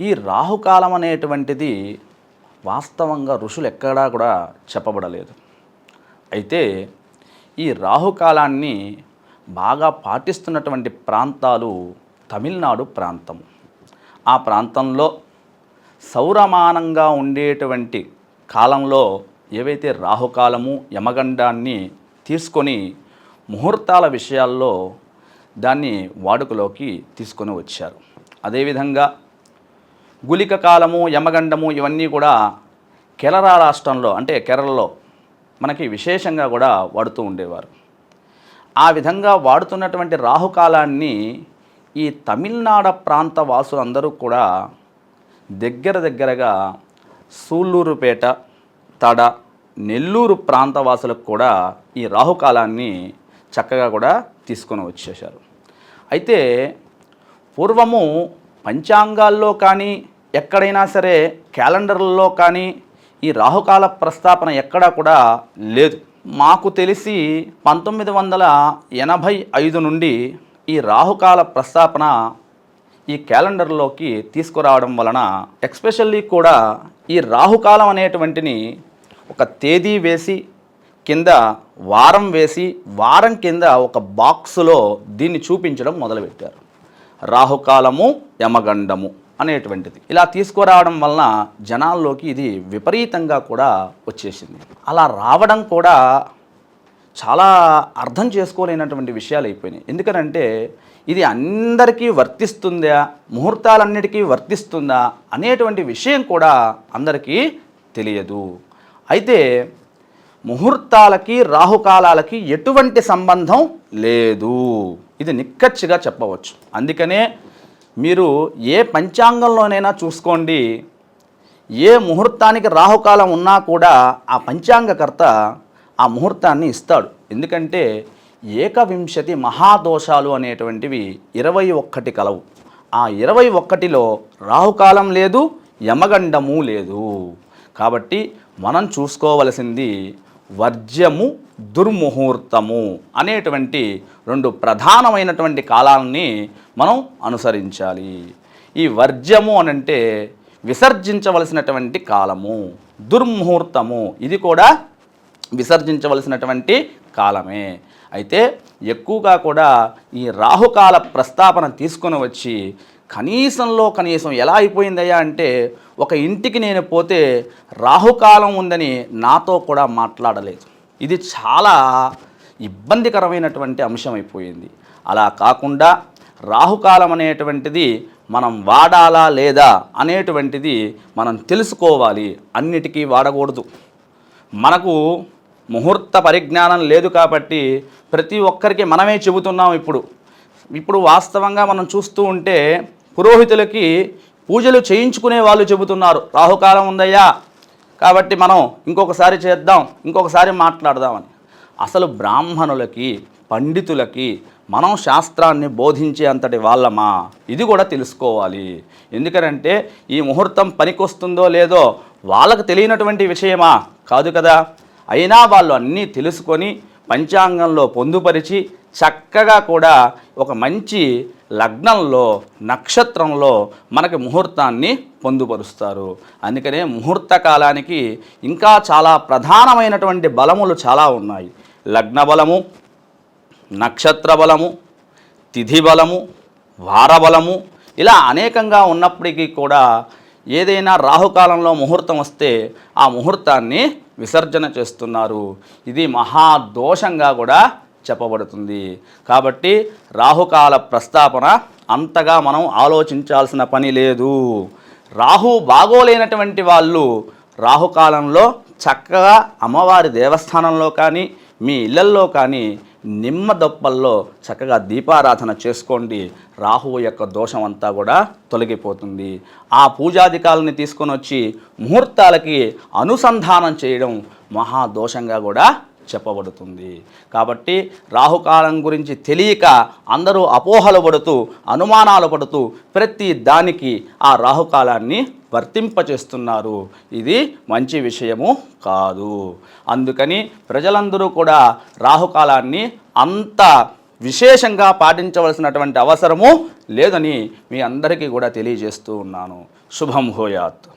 ఈ రాహుకాలం అనేటువంటిది వాస్తవంగా ఋషులు ఎక్కడా కూడా చెప్పబడలేదు. అయితే ఈ రాహుకాలాన్ని బాగా పాటిస్తున్నటువంటి ప్రాంతాలు తమిళనాడు ప్రాంతం. ఆ ప్రాంతంలో సౌరమానంగా ఉండేటువంటి కాలంలో ఏవైతే రాహుకాలము యమగండాన్ని తీసుకొని ముహూర్తాల విషయాల్లో దాన్ని వాడుకలోకి తీసుకొని వచ్చారు. అదేవిధంగా గులిక కాలము యమగండము ఇవన్నీ కూడా కేరళ రాష్ట్రంలో అంటే కేరళలో మనకి విశేషంగా కూడా వాడుతూ ఉండేవారు. ఆ విధంగా వాడుతున్నటువంటి రాహుకాలాన్ని ఈ తమిళనాడు ప్రాంత వాసులందరూ కూడా దగ్గర దగ్గరగా సూళ్ళూరుపేట తడ నెల్లూరు ప్రాంత వాసులకు కూడా ఈ రాహుకాలాన్ని చక్కగా కూడా తీసుకొని వచ్చేసారు అయితే పూర్వము పంచాంగాల్లో కానీ ఎక్కడైనా సరే క్యాలెండర్లలో కానీ ఈ రాహుకాల ప్రస్తాపన ఎక్కడా కూడా లేదు. మాకు తెలిసి పంతొమ్మిది వందల ఎనభై ఐదు నుండి ఈ రాహుకాల ప్రస్తాపన ఈ క్యాలెండర్లోకి తీసుకురావడం వలన ఎక్స్పెషల్లీ కూడా ఈ రాహుకాలం అనేటువంటిని ఒక తేదీ వేసి కింద వారం వేసి వారం కింద ఒక బాక్సులో దీన్ని చూపించడం మొదలుపెట్టారు. రాహుకాలము యమగండము. అనేటువంటిది. ఇలా తీసుకురావడం వలన జనాల్లోకి ఇది విపరీతంగా కూడా వచ్చేసింది. అలా రావడం కూడా చాలా అర్థం చేసుకోలేనటువంటి విషయాలు అయిపోయినాయి. ఎందుకనంటే ఇది అందరికీ వర్తిస్తుందా ముహూర్తాలన్నిటికీ వర్తిస్తుందా అనేటువంటి విషయం కూడా అందరికీ తెలియదు. అయితే ముహూర్తాలకి రాహుకాలాలకి ఎటువంటి సంబంధం లేదు. ఇది నిక్కచ్చిగా చెప్పవచ్చు. అందుకనే మీరు ఏ పంచాంగంలోనైనా చూసుకోండి. ఏ ముహూర్తానికి రాహుకాలం ఉన్నా కూడా ఆ పంచాంగకర్త ఆ ముహూర్తాన్ని ఇస్తాడు. ఎందుకంటే ఏకవింశతి మహాదోషాలు అనేటువంటివి ఇరవై ఒక్కటి కలవు. ఆ ఇరవై ఒక్కటిలో రాహుకాలం లేదు యమగండము లేదు. కాబట్టి మనం చూసుకోవలసింది వర్జ్యము దుర్ముహూర్తము అనేటువంటి రెండు ప్రధానమైనటువంటి కాలాలని మనం అనుసరించాలి. ఈ వర్జ్యము అనంటే విసర్జించవలసినటువంటి కాలము దుర్ముహూర్తము ఇది కూడా విసర్జించవలసినటువంటి కాలమే. అయితే ఎక్కువగా కూడా ఈ రాహుకాల ప్రస్తాపన తీసుకొని వచ్చి కనీసంలో కనీసం ఎలా అయిపోయిందయ్యా అంటే ఒక ఇంటికి నేను పోతే రాహుకాలం ఉందని నాతో కూడా మాట్లాడలేదు. ఇది చాలా ఇబ్బందికరమైనటువంటి అంశం అయిపోయింది. అలా కాకుండా రాహుకాలం అనేటువంటిది మనం వాడాలా లేదా అనేటువంటిది మనం తెలుసుకోవాలి. అన్నిటికీ వాడకూడదు. మనకు ముహూర్త పరిజ్ఞానం లేదు కాబట్టి ప్రతి ఒక్కరికి మనమే చెబుతున్నాం ఇప్పుడు. ఇప్పుడు వాస్తవంగా మనం చూస్తూ ఉంటే పురోహితులకి పూజలు చేయించుకునే వాళ్ళు చెబుతున్నారు. రాహుకాలం ఉందయ్యా. కాబట్టి మనం ఇంకొకసారి చేద్దాం ఇంకొకసారి మాట్లాడదామని. అసలు బ్రాహ్మణులకి పండితులకి మనం శాస్త్రాన్ని బోధించే అంతటి వాళ్ళమా? ఇది కూడా తెలుసుకోవాలి. ఎందుకనంటే ఈ ముహూర్తం పనికొస్తుందో లేదో వాళ్ళకు తెలియనటువంటి విషయమా? కాదు కదా. అయినా వాళ్ళు అన్నీ తెలుసుకొని పంచాంగంలో పొందుపరిచి చక్కగా కూడా ఒక మంచి లగ్నంలో నక్షత్రంలో మనకి ముహూర్తాన్ని పొందుపరుస్తారు. అందుకనే ముహూర్త కాలానికి ఇంకా చాలా ప్రధానమైనటువంటి బలములు చాలా ఉన్నాయి. లగ్న బలము నక్షత్ర బలము తిథి బలము వారబలము ఇలా అనేకంగా ఉన్నప్పటికీ కూడా ఏదైనా రాహుకాలంలో ముహూర్తం వస్తే ఆ ముహూర్తాన్ని విసర్జన చేస్తున్నారు. ఇది మహాదోషంగా కూడా చెప్పబడుతుంది. కాబట్టి రాహుకాల ప్రస్తాపన అంతగా మనం ఆలోచించాల్సిన పని లేదు. రాహు బాగోలేనటువంటి వాళ్ళు రాహుకాలంలో చక్కగా అమ్మవారి దేవస్థానంలో కానీ మీ ఇళ్ళల్లో కానీ నిమ్మ దొప్పల్లో చక్కగా దీపారాధన చేసుకోండి. రాహువు యొక్క దోషం అంతా కూడా తొలగిపోతుంది. ఆ పూజాధికాలని తీసుకొని వచ్చి ముహూర్తాలకి అనుసంధానం చేయడం మహాదోషంగా కూడా చెప్పబడుతుంది. కాబట్టి రాహుకాలం గురించి తెలియక అందరూ అపోహలు పడుతూ అనుమానాలు పడుతూ ప్రతి దానికి ఆ రాహుకాలాన్ని వర్తింపచేస్తున్నారు. ఇది మంచి విషయము కాదు. అందుకని ప్రజలందరూ కూడా రాహుకాలాన్ని అంత విశేషంగా పాటించవలసినటువంటి అవసరము లేదని మీ అందరికీ కూడా తెలియజేస్తూ ఉన్నాను. శుభం హోయాత్.